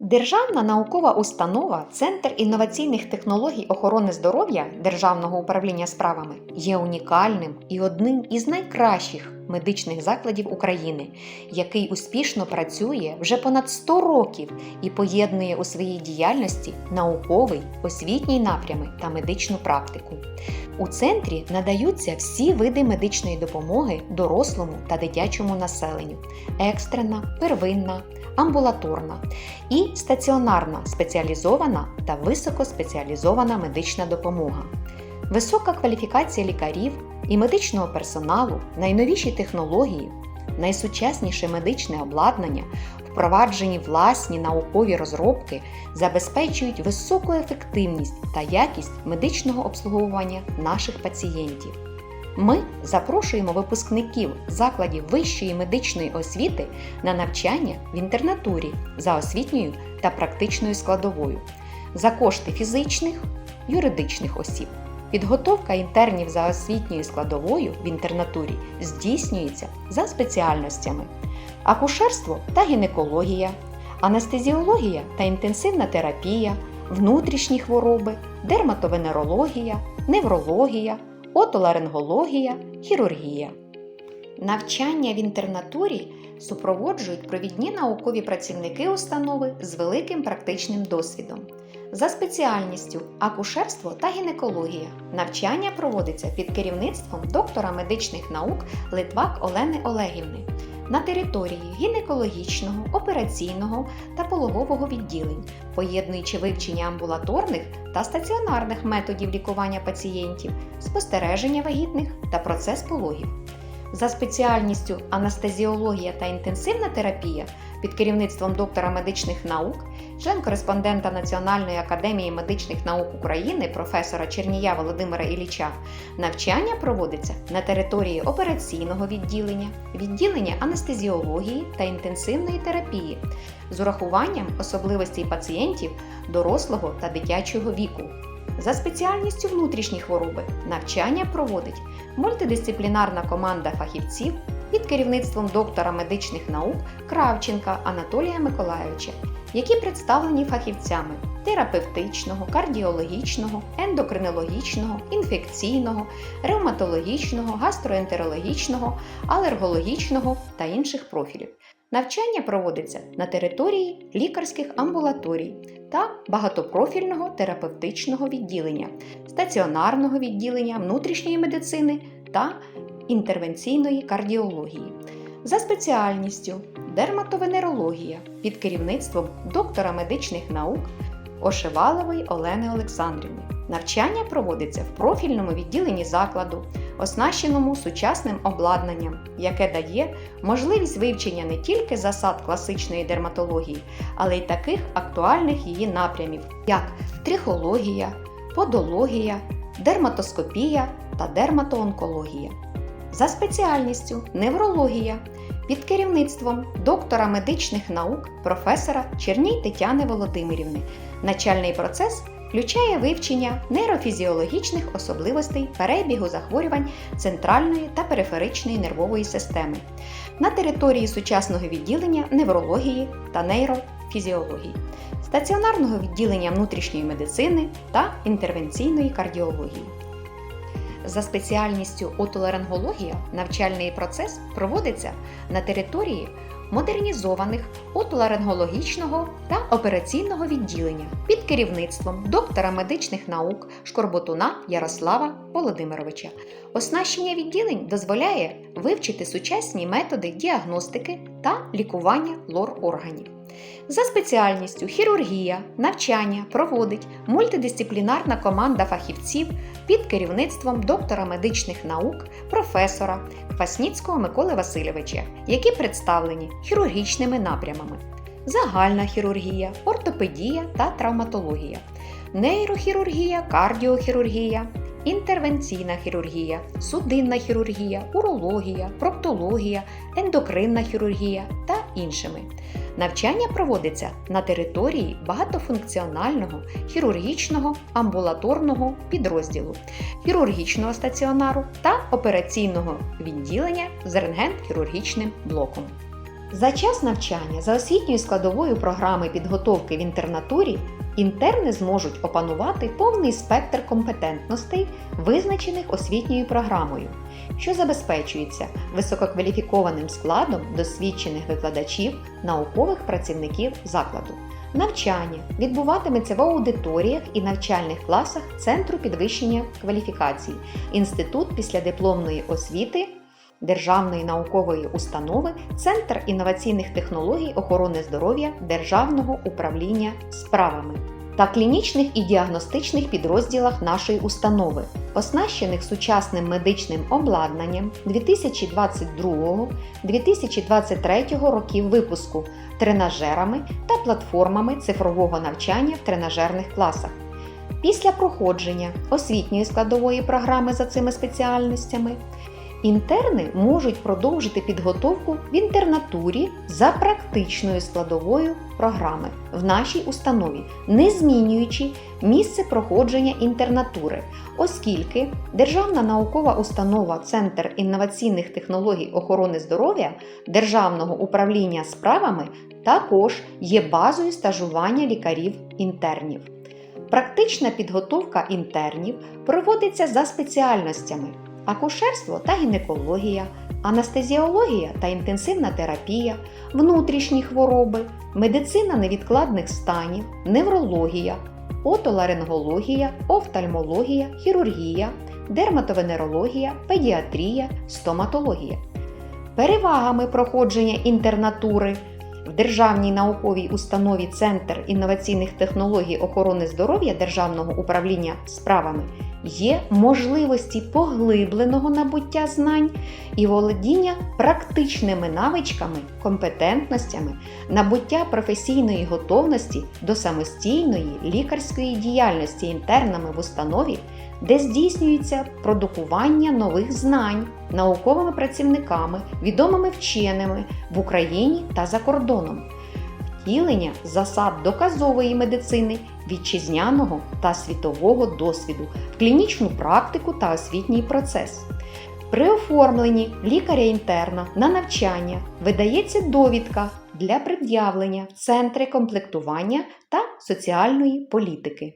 Державна наукова установа Центр інноваційних технологій охорони здоров'я Державного управління справами є унікальним і одним із найкращих медичних закладів України, який успішно працює вже понад 100 років і поєднує у своїй діяльності науковий, освітній напрями та медичну практику. У центрі надаються всі види медичної допомоги дорослому та дитячому населенню: екстрена, первинна, амбулаторна і стаціонарна спеціалізована та високоспеціалізована медична допомога. Висока кваліфікація лікарів і медичного персоналу, найновіші технології, найсучасніше медичне обладнання, впроваджені власні наукові розробки забезпечують високу ефективність та якість медичного обслуговування наших пацієнтів. Ми запрошуємо випускників закладів вищої медичної освіти на навчання в інтернатурі за освітньою та практичною складовою за кошти фізичних, юридичних осіб. Підготовка інтернів за освітньою складовою в інтернатурі здійснюється за спеціальностями: акушерство та гінекологія, анестезіологія та інтенсивна терапія, внутрішні хвороби, дерматовенерологія, неврологія, отоларингологія, хірургія. Навчання в інтернатурі супроводжують провідні наукові працівники установи з великим практичним досвідом. За спеціальністю акушерство та гінекологія навчання проводиться під керівництвом доктора медичних наук Литвак Олени Олегівни на території гінекологічного, операційного та пологового відділень, поєднуючи вивчення амбулаторних та стаціонарних методів лікування пацієнтів, спостереження вагітних та процес пологів. За спеціальністю анестезіологія та інтенсивна терапія під керівництвом доктора медичних наук, член-кореспондента Національної академії медичних наук України професора Чернія Володимира Ілліча, навчання проводиться на території операційного відділення, відділення анестезіології та інтенсивної терапії з урахуванням особливостей пацієнтів дорослого та дитячого віку. За спеціальністю внутрішні хвороби навчання проводить мультидисциплінарна команда фахівців під керівництвом доктора медичних наук Кравченка Анатолія Миколайовича, які представлені фахівцями терапевтичного, кардіологічного, ендокринологічного, інфекційного, ревматологічного, гастроентерологічного, алергологічного та інших профілів. Навчання проводиться на території лікарських амбулаторій та багатопрофільного терапевтичного відділення, стаціонарного відділення внутрішньої медицини та інтервенційної кардіології. За спеціальністю дерматовенерологія під керівництвом доктора медичних наук Ошивалової Олени Олександрівни. Навчання проводиться в профільному відділенні закладу, оснащеному сучасним обладнанням, яке дає можливість вивчення не тільки засад класичної дерматології, але й таких актуальних її напрямів, як трихологія, подологія, дерматоскопія та дерматоонкологія. За спеціальністю неврологія під керівництвом доктора медичних наук професора Черній Тетяни Володимирівни. Начальний процес включає вивчення нейрофізіологічних особливостей перебігу захворювань центральної та периферичної нервової системи на території сучасного відділення неврології та нейрофізіології, стаціонарного відділення внутрішньої медицини та інтервенційної кардіології. За спеціальністю отоларингологія навчальний процес проводиться на території модернізованих отоларингологічного та операційного відділення під керівництвом доктора медичних наук Шкорботуна Ярослава Володимировича. Оснащення відділень дозволяє вивчити сучасні методи діагностики та лікування лор-органів. За спеціальністю хірургія навчання проводить мультидисциплінарна команда фахівців під керівництвом доктора медичних наук, професора Квасніцького Миколи Васильовича, які представлені хірургічними напрямами: загальна хірургія, ортопедія та травматологія, нейрохірургія, кардіохірургія. Інтервенційна хірургія, судинна хірургія, урологія, проктологія, ендокринна хірургія та іншими. Навчання проводиться на території багатофункціонального хірургічного амбулаторного підрозділу, хірургічного стаціонару та операційного відділення з рентген-хірургічним блоком. За час навчання за освітньою складовою програми підготовки в інтернатурі інтерни зможуть опанувати повний спектр компетентностей, визначених освітньою програмою, що забезпечується висококваліфікованим складом досвідчених викладачів, наукових працівників закладу. Навчання відбуватиметься в аудиторіях і навчальних класах Центру підвищення кваліфікацій, Інститут післядипломної освіти Державної наукової установи, Центр інноваційних технологій охорони здоров'я Державного управління справами та клінічних і діагностичних підрозділах нашої установи, оснащених сучасним медичним обладнанням 2022-2023 років випуску, тренажерами та платформами цифрового навчання в тренажерних класах. Після проходження освітньої складової програми за цими спеціальностями Інтерни можуть продовжити підготовку в інтернатурі за практичною складовою програми в нашій установі, не змінюючи місце проходження інтернатури, оскільки Державна наукова установа Центр інноваційних технологій охорони здоров'я Державного управління справами також є базою стажування лікарів-інтернів. Практична підготовка інтернів проводиться за спеціальностями акушерство та гінекологія, анестезіологія та інтенсивна терапія, внутрішні хвороби, медицина невідкладних станів, неврологія, отоларингологія, офтальмологія, хірургія, дерматовенерологія, педіатрія, стоматологія. Перевагами проходження інтернатури в Державній науковій установі Центр інноваційних технологій охорони здоров'я Державного управління справами є можливості поглибленого набуття знань і володіння практичними навичками, компетентностями, набуття професійної готовності до самостійної лікарської діяльності інтернами в установі, де здійснюється продукування нових знань науковими працівниками, відомими вченими в Україні та за кордоном. Втілення засад доказової медицини вітчизняного та світового досвіду в клінічну практику та освітній процес. При оформленні лікаря-інтерна на навчання видається довідка для пред'явлення в центри комплектування та соціальної політики.